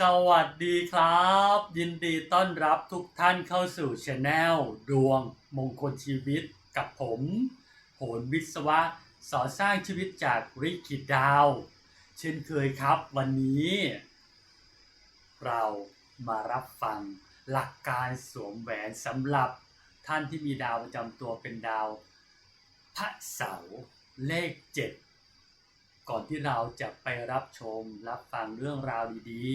สวัสดีครับ ยินดีต้อนรับทุกท่านเข้าสู่ช anel ดวงมงคลชีวิตกับผม โหนวิศวะสอนสร้างชีวิตจากริกิดดาว เช่นเคยครับวันนี้ เรามารับฟังหลักการสวมแหวนสำหรับท่านที่มีดาวประจำตัวเป็นดาวพระเสาร์เลขเจ็ด ก่อนที่เราจะไปรับชมรับฟังเรื่องราวดี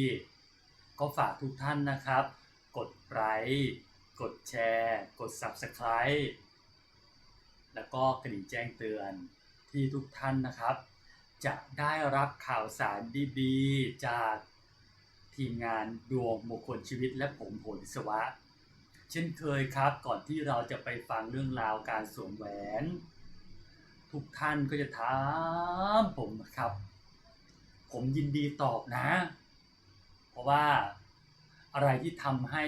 ๆ ก็ฝากทุกท่านนะครับ กดไลค์กดแชร์ กด Subscribe แล้วก็กระดิ่งแจ้งเตือนที่ทุกท่านนะครับ จะได้รับข่าวสารดีๆ จากทีมงานดวงมงคลชีวิตและผมโหนวิศวะ เช่นเคยครับก่อนที่เราจะไปฟังเรื่องราวการสวมแหวน ทุกท่านก็จะถามผมนะครับ ผมยินดีตอบนะ เพราะว่าอะไรที่ทำให้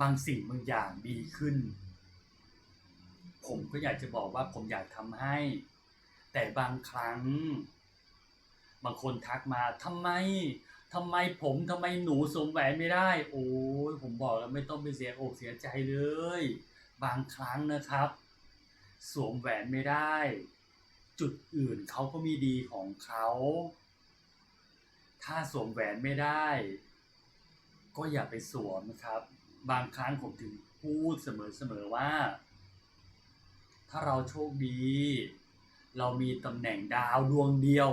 บางสิ่งบางอย่างดีขึ้น ผมก็อยากจะบอกว่าผมอยากทำให้ แต่บางครั้ง บางคนทักมาทำไมทำไมผมทำไมหนูสวมแหวนไม่ได้ โอ้ยผมบอกแล้วไม่ต้องไปเสียอกเสียใจเลย บางครั้งนะครับ สวมแหวนไม่ได้ จุดอื่นเขาก็มีดีของเขา ถ้าสวมแหวนไม่ได้ ก็อย่าไปสวมนะครับ บางครั้งผมถึงพูดเสมอๆว่า ถ้าเราโชคดี เรามีตำแหน่งดาวดวงเดียว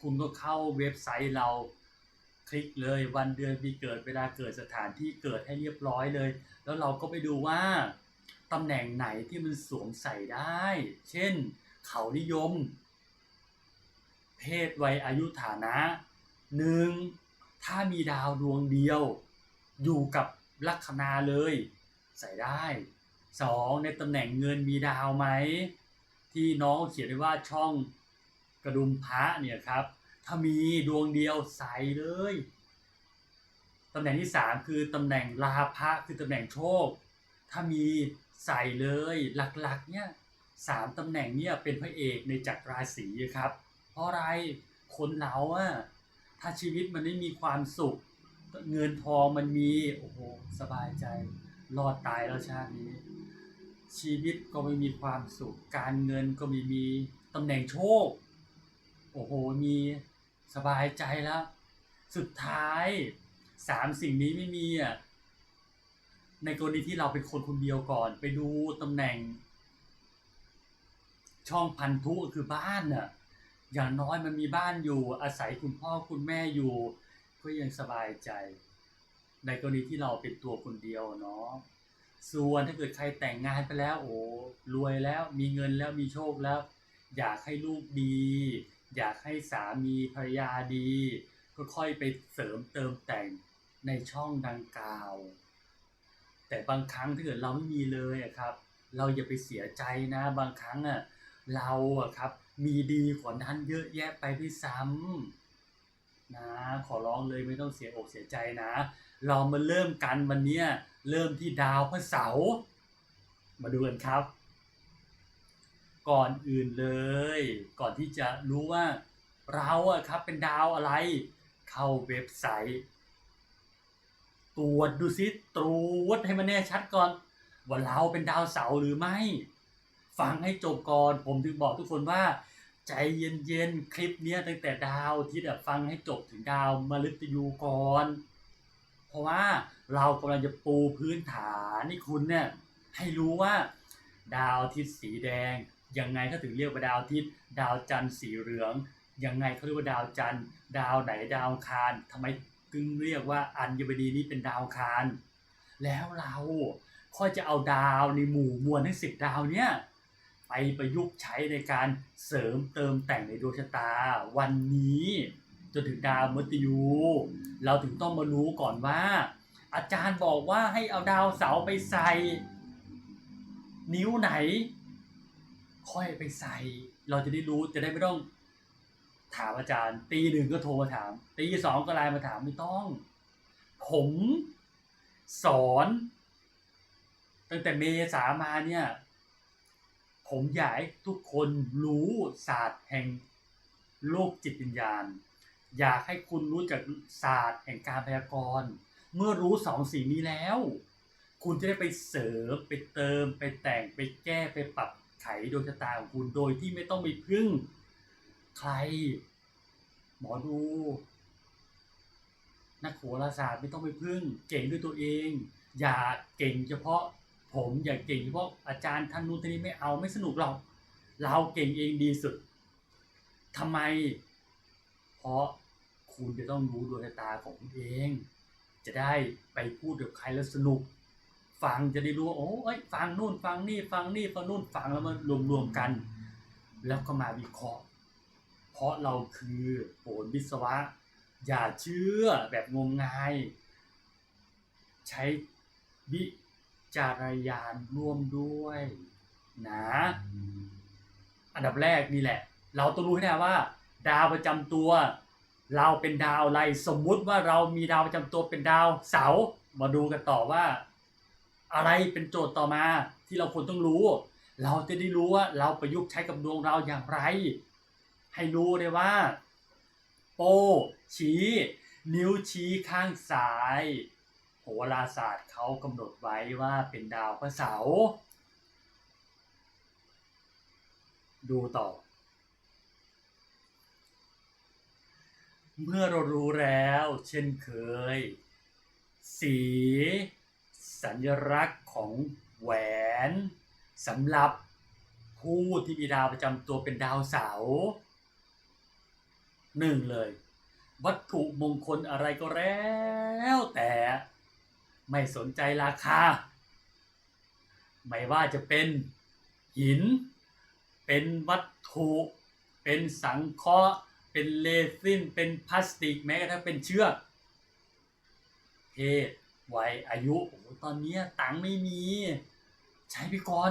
คุณก็เข้าเว็บไซต์เราคลิกเลยวันเดือนปีเกิดเวลาเกิดสถานที่เกิดให้เรียบร้อยเลย แล้วเราก็ไปดูว่า ตำแหน่งไหนที่มันสวมใส่ได้ เช่น เขานิยม เพศวัยอายุฐานะหนึ่งถ้ามีดาวดวงเดียว อยู่กับลัคนาเลย ใส่ได้สองในตำแหน่งเงินมีดาวไหม ที่น้องเขียนไว้ว่าช่องกระดุมพระเนี่ยครับ ถ้ามีดวงเดียวใส่เลยตำแหน่งที่สามคือตำแหน่งลาภะคือตำแหน่งโชค ถ้ามีใส่เลยหลักๆเนี่ยสามตำแหน่งเนี่ยเป็นพระเอกในจักรราศีครับ เพราะอะไรคนเราอะถ้าชีวิตมันไม่มีความสุข เงินทองมันมีโอ้โหสบายใจรอดตายแล้วชาตินี้ ชีวิตก็ไม่มีความสุข การเงินก็ไม่มีตำแหน่งโชค โอ้โหมีสบายใจแล้ว สุดท้ายสามสิ่งนี้ไม่มีอะ ในกรณีที่เราเป็นคนคนเดียวก่อน ไปดูตำแหน่ง ช่องพันธุก็คือบ้านน่ะอย่างน้อยมันมีบ้านอยู่อาศัยคุณพ่อคุณแม่อยู่ ก็ยังสบายใจ ในกรณีที่เราเป็นตัวคนเดียวเนาะส่วนถ้าเกิดใครแต่งงานไปแล้ว โอ้รวยแล้วมีเงินแล้วมีโชคแล้ว อยากให้ลูกดี อยากให้สามีภรรยาดี ก็ค่อยไปเสริมเติมแต่งในช่องดังกล่าว แต่บางครั้งถ้าเกิดเราไม่มีเลยอะครับ เราอย่าไปเสียใจนะ บางครั้งอะเราอะครับ มีดีกว่านั้นเยอะแยะไปด้วยซ้ำนะ ขอร้องเลยไม่ต้องเสียอกเสียใจนะ เรามาเริ่มกันวันนี้เริ่มที่ดาวพระเสาร์มาดูกันครับ ก่อนอื่นเลย ก่อนที่จะรู้ว่าเราอะครับเป็นดาวอะไร เข้าเว็บไซต์ ตรวจดูซิตรวจให้มันแน่ชัดก่อน ว่าเราเป็นดาวเสาร์หรือไม่ ฟังให้จบก่อน ผมถึงบอกทุกคนว่า ใจเย็นๆ คลิปเนี้ยตั้งแต่ดาวที่แบบฟังให้จบถึงดาวมฤตยูก่อนเพราะว่าเรากำลังจะปูพื้นฐานให้คุณเนี่ยให้รู้ว่า ดาวอาทิตย์สีแดงยังไงเขาถึงเรียกว่าดาวอาทิตย์ ดาวจันทร์สีเหลืองยังไงเขาเรียกว่าดาวจันทร์ ดาวไหนดาวคารทำไม จึงเรียกว่าอัญบดีนี้เป็นดาวคารแล้วเราค่อยจะเอาดาวในหมู่มวลทั้งสิบดาวเนี้ยไปประยุกต์ใช้ในการเสริมเติมแต่งในดวงชะตา วันนี้จนถึงดาวมฤตยู เราถึงต้องมารู้ก่อนว่า อาจารย์บอกว่าให้เอาดาวเสาไปใส่ นิ้วไหน ค่อยไปใส่ เราจะได้รู้จะได้ไม่ต้อง ถามอาจารย์ ตีหนึ่งก็โทรมาถาม ตีสองก็ไลน์มาถามไม่ต้อง ผมสอนตั้งแต่เมษามาเนี่ย ผมอยากให้ทุกคนรู้ศาสตร์แห่งโลกจิตวิญญาณ อยากให้คุณรู้จักศาสตร์แห่งการพยากรณ์เมื่อรู้สองสิ่งนี้แล้ว คุณจะได้ไปเสริมไปเติม ไปแต่งไปแก้ไปปรับไขดวงชะตาของคุณโดยที่ไม่ต้องไปพึ่ง ใคร หมอดู นักโหราศาสตร์ไม่ต้องไปพึ่ง เก่งด้วยตัวเอง อย่าเก่งเฉพาะผมอย่าเก่งเฉพาะอาจารย์ท่านนู้นท่านนี้ไม่เอาไม่สนุกหรอกเราเก่งเองดีสุดทำไม เพราะคุณจะต้องรู้ดวงตาของคุณเอง จะได้ไปพูดกับใครแล้วสนุก ฟังจะได้รู้ว่าโอ้เอ้ยฟังนู่นฟังนี่ฟังนี่ฟังนู่นฟังแล้วมารวมๆกัน แล้วก็มาวิเคราะห์ ราะเราคือโหนวิศวะ อย่าเชื่อแบบงมงาย ใช้วิจารณญาณร่วมด้วยนะอันดับแรกนี่แหละ เราต้องรู้ให้ได้ว่า ดาวประจำตัว เราเป็นดาวอะไรสมมุติว่าเรามีดาวประจำตัวเป็นดาวเสาร์มาดูกันต่อว่า อะไรเป็นโจทย์ต่อมาที่เราควรต้องรู้ เราจะได้รู้ว่าเราประยุกต์ใช้กับดวงเราอย่างไร ให้รู้เลยว่า โป้ชี้ นิ้วชี้ข้างซ้าย โหราศาสตร์เขากำหนดไว้ว่าเป็นดาวพระเสาร์ดูต่อ เมื่อเรารู้แล้วเช่นเคย สี สัญลักษณ์ของแหวนสำหรับผู้ที่มีดาวประจำตัวเป็นดาวเสาร์ หนึ่งเลย วัตถุมงคลอะไรก็แล้วแต่ไม่สนใจราคา ไม่ว่าจะเป็นหิน เป็นวัตถุ เป็นสังเคราะห์ เป็นเลซิน เป็นพลาสติกแม้กระทั่งเป็นเชือก เพศวัยอายุโอ้ตอนนี้ตังค์ไม่มี ใช้ไปก่อน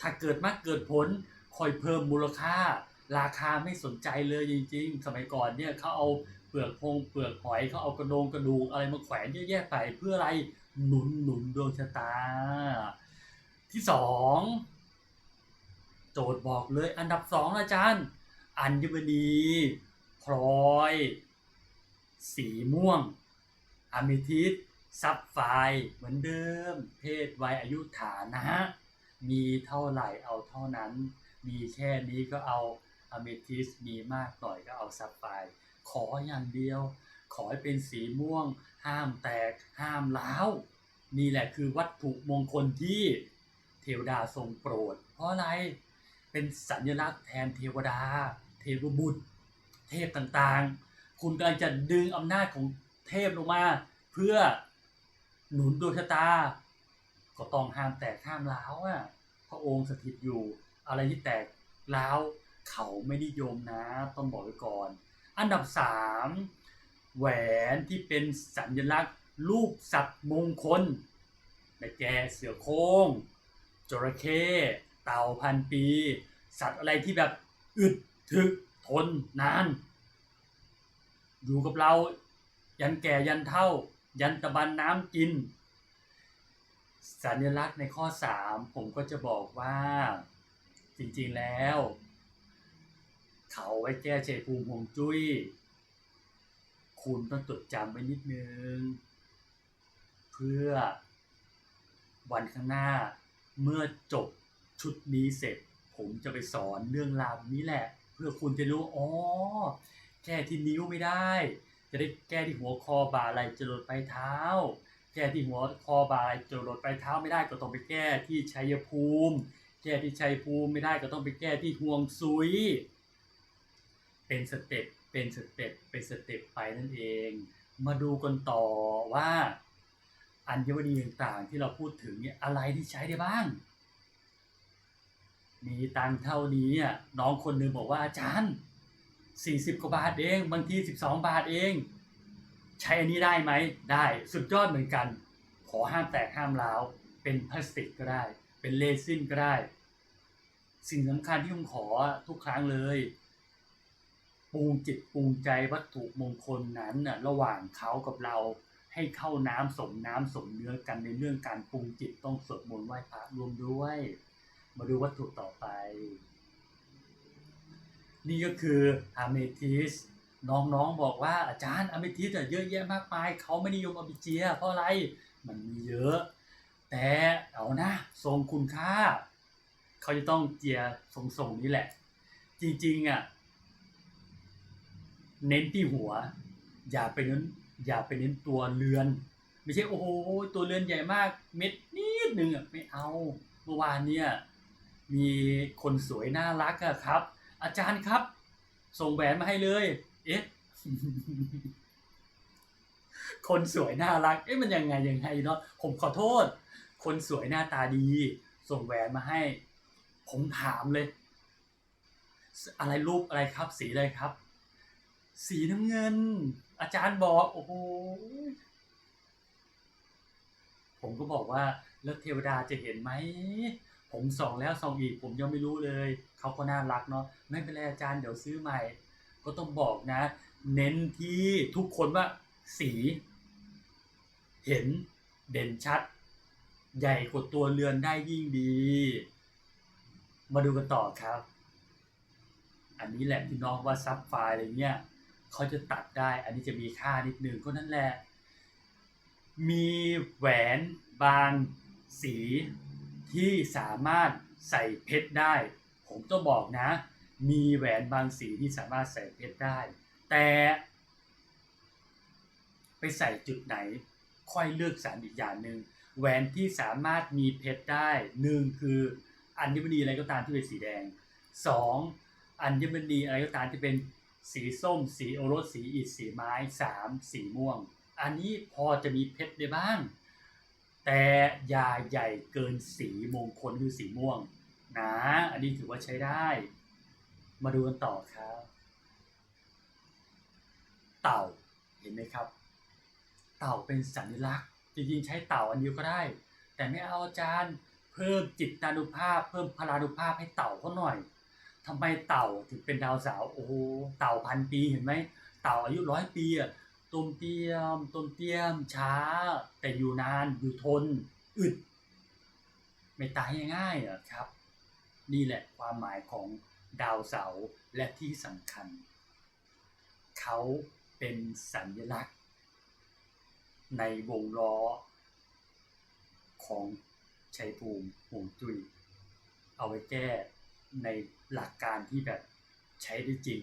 ถ้าเกิดมากเกิดผลคอยเพิ่มมูลค่า ราคาไม่สนใจเลยจริง ๆ สมัยก่อนเนี่ยเขาเอาเปลือกพงเปลือกหอยเขาเอากระโดงกระดูกอะไรมาแขวนเยอะแยะไปเพื่ออะไรหนุนหนุนดวงชะตา ที่สองโจทย์บอกเลยอันดับสองอาจารย์ อัญมณีพลอย สีม่วงอะมิทิสซับไฟเหมือนเดิม เพศวัยอายุฐานะ มีเท่าไหร่เอาเท่านั้น มีแค่นี้ก็เอา อะเมทิสมีมากหน่อยก็เอาซับไฟขออย่างเดียว ขอให้เป็นสีม่วง ห้ามแตก ห้ามร้าวนี่แหละคือวัตถุมงคลที่เทวดาทรงโปรด เพราะอะไรเป็นสัญลักษณ์แทนเทวดา เทวบุตร เทพต่างๆ คุณกำลังจะดึงอำนาจของเทพลงมา เพื่อหนุนดวงชะตา ก็ต้องห้ามแตกห้ามร้าวอะพระองค์สถิตอยู่ อะไรที่แตกร้าว เขาไม่นิยมนะต้องบอกไว้ก่อน อันดับสามแหวนที่เป็นสัญลักษณ์รูปสัตว์มงคลได้แก่เสือโคร่งจระเข้เต่าพันปี สัตว์อะไรที่แบบอึดถึกทนนาน อยู่กับเรายันแก่ยันเท่า ยันตะบันน้ำกิน สัญลักษณ์ในข้อ 3 ผมก็จะบอกว่าจริงๆแล้ว เขาไว้แก้เชยภูมิฮวงจุ้ย คุณต้องจดจำไว้นิดนึง เพื่อวันข้างหน้าเมื่อจบชุดนี้เสร็จ ผมจะไปสอนเรื่องราวนี้แหละ เพื่อคุณจะรู้อ๋อแก้ที่นิ้วไม่ได้ จะได้แก้ที่หัวคอบ่าไหล่จรดปลายเท้า แก้ที่หัวคอบ่าไหล่จรดปลายเท้าไม่ได้ก็ต้องไปแก้ที่ชัยภูมิ แก้ที่ชัยภูมิไม่ได้ก็ต้องไปแก้ที่ห่วงซุย เป็นสเต็ปเป็นสเต็ปเป็นสเต็ปไปนั่นเอง มาดูกันต่อว่าอัญมณีต่างๆที่เราพูดถึงเนี่ยอะไรที่ใช้ได้บ้าง มีตังเท่านี้อะน้องคนหนึ่งบอกว่าอาจารย์สี่สิบกว่าบาทเองบางทีสิบสองบาทเอง ใช้อันนี้ได้ไหมได้สุดยอดเหมือนกัน ขอห้ามแตกห้ามร้าวเป็นพลาสติกก็ได้ เป็นเรซินก็ได้ สิ่งสำคัญที่ผมขอทุกครั้งเลย ปรุงจิตปรุงใจวัตถุมงคลนั้นน่ะระหว่างเขากับเราให้เข้าน้ำสมน้ำสมเนื้อกันในเรื่องการปรุงจิตต้องสวดมนต์ไหว้พระรวมด้วย มาดูวัตถุต่อไป นี่ก็คืออะเมทิสน้องๆบอกว่าอาจารย์อเมทิสอะเยอะแยะมากมายเขาไม่นิยมอาไปเจีย เพราะอะไรมันมีเยอะ แต่เอานะทรงคุณค่า เขาจะต้องเจียทรงๆนี้แหละ จริงๆอะ เน้นที่หัว อย่าไปเน้นอย่าไปเน้นตัวเรือน ไม่ใช่โอ้โหตัวเรือนใหญ่มากเม็ดนิดนึงอะไม่เอาเมื่อวานเนี่ยมีคนสวยน่ารักอะครับ อาจารย์ครับ ส่งแหวนมาให้เลย เอ๊ะคนสวยน่ารัก เอ๊ะมันยังไงยังไงเนาะผมขอโทษ คนสวยหน้าตาดี ส่งแหวนมาให้ ผมถามเลย อะไรรูปอะไรครับ สีอะไรครับ สีน้ำเงิน อาจารย์บอกโอ้โหผมก็บอกว่าแล้วเทวดาจะเห็นไหม ผมส่องแล้วส่องอีก ผมยังไม่รู้เลย เขาก็น่ารักเนาะไม่เป็นไรอาจารย์เดี๋ยวซื้อใหม่ ก็ต้องบอกนะ เน้นที่ทุกคนว่าสี เห็นเด่นชัด ใหญ่กว่าตัวเรือนได้ยิ่งดี มาดูกันต่อครับ อันนี้แหละที่น้องว่าซับไฟล์อะไรเงี้ย เขาจะตัดได้ อันนี้จะมีค่านิดนึงก็นั่นแหละ มีแหวนบางสีที่สามารถใส่เพชรได้ ผมต้องบอกนะ มีแหวนบางสีที่สามารถใส่เพชรได้ แต่ ไปใส่จุดไหน ค่อยเลือกสรรอีกอย่างหนึ่งแหวนที่สามารถมีเพชรได้หนึ่งคืออัญมณีอะไรก็ตามที่เป็นสีแดงสองอัญมณีอะไรก็ตามที่เป็น สีส้ม สีโอรส สีอิฐ สีไม้สามสีม่วง อันนี้พอจะมีเพชรได้บ้าง แต่ยาใหญ่เกินสีมงคลคือสีม่วงนะ อันนี้ถือว่าใช้ได้ มาดูกันต่อครับ เต่า เห็นไหมครับ เต่าเป็นสัญลักษณ์ จริงๆใช้เต่าอันเดียวก็ได้ แต่ไม่เอาอาจารย์ เพิ่มจิตตานุภาพ เพิ่มพลานุภาพให้เต่าเขาหน่อย ทำไมเต่าถึงเป็นดาวเสาร์โอ้โหเต่าพันปีเห็นไหมเต่าอายุร้อยปีอะต้มเตี้ยมต้มเตี้ยมช้า แต่อยู่นานอยู่ทน อึด ไม่ตายง่ายๆอะครับ นี่แหละความหมายของดาวเสาร์และที่สำคัญ เขาเป็นสัญลักษณ์ ในวงล้อ ของชัยภูมิหงจุยเอาไว้แก้ ในหลักการที่แบบใช้ได้จริง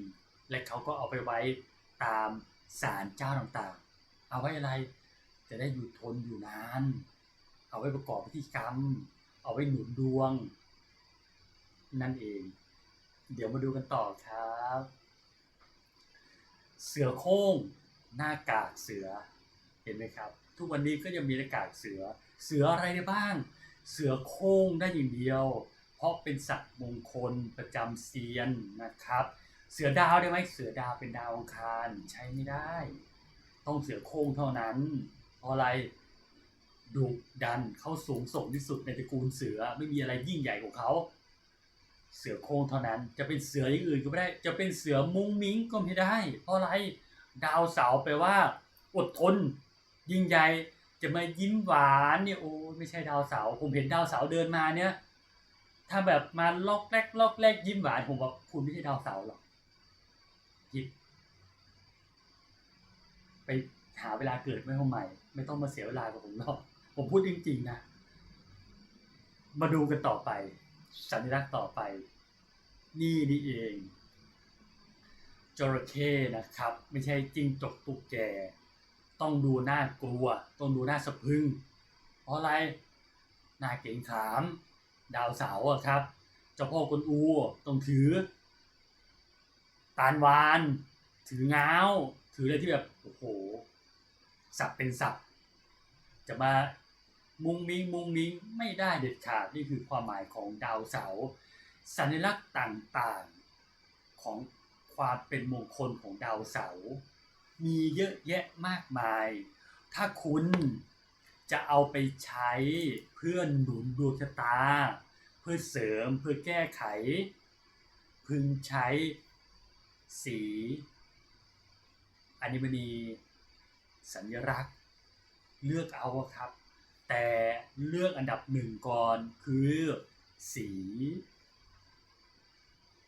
และเขาก็เอาไปไว้ตามศาลเจ้าต่างๆ เอาไว้อะไรจะได้อยู่ทนอยู่นาน เอาไว้ประกอบพิธีกรรม เอาไว้หนุนดวง นั่นเอง เดี๋ยวมาดูกันต่อครับ เสือโคร่งหน้ากากเสือเห็นไหมครับ ทุกวันนี้ก็ยังมีหน้ากากเสือ เสืออะไรได้บ้าง เสือโคร่งได้อย่างเดียว เพราะเป็นสัตว์มงคลประจำเซียนนะครับ เสือดาวได้ไหมเสือดาวเป็นดาวอังคารใช้ไม่ได้ ต้องเสือโคร่งเท่านั้น เพราะอะไรดุดันเขาสูงส่งที่สุดในตระกูลเสือไม่มีอะไรยิ่งใหญ่กว่าเขาเสือโคร่งเท่านั้น จะเป็นเสืออย่างอื่นก็ไม่ได้ จะเป็นเสือมุ้งมิ้งก็ไม่ได้ เพราะอะไรดาวเสาแปลว่า อดทน ยิ่งใหญ่จะมายิ้มหวานเนี่ยโอ้ไม่ใช่ดาวเสาผมเห็นดาวเสาเดินมาเนี่ย ถ้าแบบมาลอกแรกลอกแรกยิ้มหวานผมว่าคุณไม่ใช่ดาวเสาหรอกผิดไปหาเวลาเกิดไม่เอาใหม่ ไม่ต้องมาเสียเวลากับผมหรอก ผมพูดจริง ๆ นะ มาดูกันต่อไป สัญลักษณ์ต่อไป นี่นี่เองจระเข้นะครับ ไม่ใช่จริงจกตุกแก ต้องดูหน้ากลัว ต้องดูหน้าสะพึง เพราะอะไร หน้าเก่งขาม ดาวเสาร์ครับ เจ้าพ่อกวนอูต้องถือ ตานวาน ถือเงาถืออะไรที่แบบ โอ้โห สับเป็นสับ จะมามุงมิงมุงมิงไม่ได้เด็ดขาดนี่คือความหมายของดาวเสาร์สัญลักษณ์ต่างๆของความเป็นมงคลของดาวเสาร์มีเยอะแยะมากมาย ถ้าคุณ จะเอาไปใช้เพื่อหนุนดวงชะตา เพื่อเสริมเพื่อแก้ไข พึงใช้สีอัญมณีสัญลักษณ์ เลือกเอาครับ แต่เลือกอันดับหนึ่งก่อนคือสี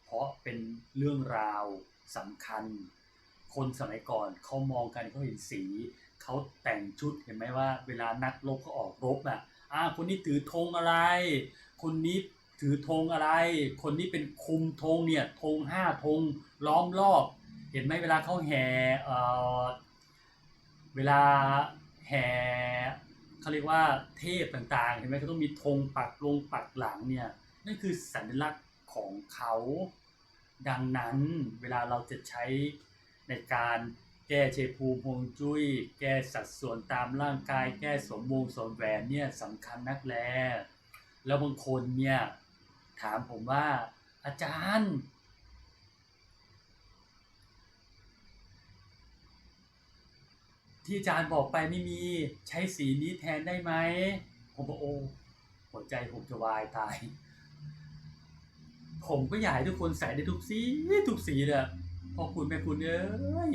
เพราะเป็นเรื่องราวสำคัญ คนสมัยก่อนเขามองกันเขาเห็นสี เขาแต่งชุดเห็นไหมว่า เวลานักรบเขาออกรบอะอ่าคนนี้ถือธงอะไร คนนี้ถือธงอะไร คนนี้เป็นคุมธงเนี่ยธงห้าธงล้อมรอบ เห็นไหมเวลาเขาแห่เอ่อเวลาแห่เขาเรียกว่าเทพต่างๆ เห็นไหมเขาต้องมีธงปักลงปักหลังเนี่ยนั่นคือสัญลักษณ์ของเขาดังนั้นเวลาเราจะใช้ในการ แก้เชภูมิฮวงจุ้ย แก้สัดส่วนตามร่างกาย แก้สมวงสมแหวนเนี่ยสำคัญนักแล แล้วบางคนเนี่ยถามผมว่า อาจารย์ที่อาจารย์บอกไปไม่มีใช้สีนี้แทนได้ไหมผมบอกโอ้หัวใจผมจะวายตาย ผมก็อยากให้ทุกคนใส่ได้ทุกสีทุกสีเลยอะพอคุณแม่คุณเอ้ย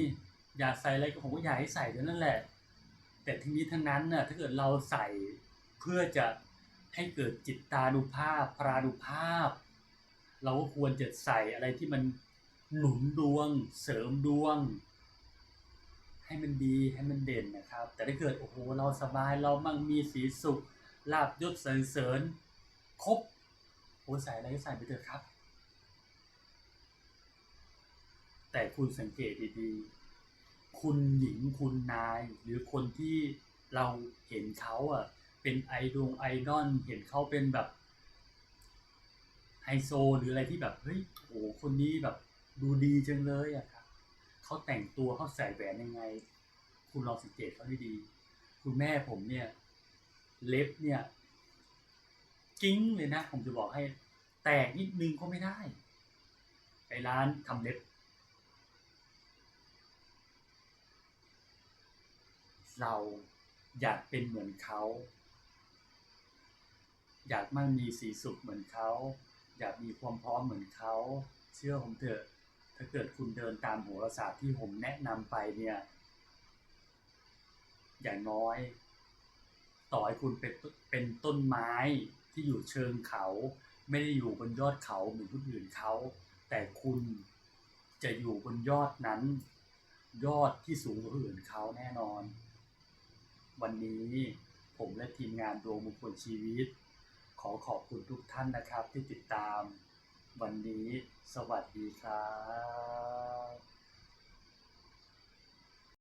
อยากใส่อะไรก็ผมก็อยากให้ใส่เท่านั้นแหละ แต่ทั้งนี้ทั้งนั้นน่ะถ้าเกิดเราใส่เพื่อจะให้เกิดจิตตานุภาพปรานุภาพ เราก็ควรจะใส่อะไรที่มันหนุนดวง เสริมดวง ให้มันดีให้มันเด่นนะครับ แต่ถ้าเกิดโอ้โหเราสบายเรามั่งมีสีสุขลาบยศสรรเสริญครบโอ้ใส่อะไรก็ใส่ไปเถอะครับ แต่คุณสังเกตดีๆ คุณหญิงคุณนาย หรือคนที่เราเห็นเขาอะ เป็นไอดงไอดอลเห็นเขาเป็นแบบไฮโซหรืออะไรที่แบบเฮ้ยโอ้คนนี้แบบดูดีจังเลยอะครับเขาแต่งตัวเขาใส่แหวนยังไง คุณลองสังเกตเขาดีๆคุณแม่ผมเนี่ย เล็บเนี่ย กิ้งเลยนะ ผมจะบอกให้ แตกนิดนึงก็ไม่ได้ ไปร้านทำเล็บ เราอยากเป็นเหมือนเขา อยากมั่งมีสีสุขเหมือนเขา อยากมีความพร้อมเหมือนเขา เชื่อผมเถอะถ้าเกิดคุณเดินตามโหราศาสตร์ที่ผมแนะนำไปเนี่ย อย่างน้อย ต่อให้คุณเป็นเป็นต้นไม้ที่อยู่เชิงเขา ไม่ได้อยู่บนยอดเขาเหมือนคนอื่นเขา แต่คุณจะอยู่บนยอดนั้น ยอดที่สูงกว่าคนอื่นเขาแน่นอน วันนี้ผมและทีมงานดวงมงคลชีวิต ขอขอบคุณทุกท่านนะครับที่ติดตาม วันนี้สวัสดีครับ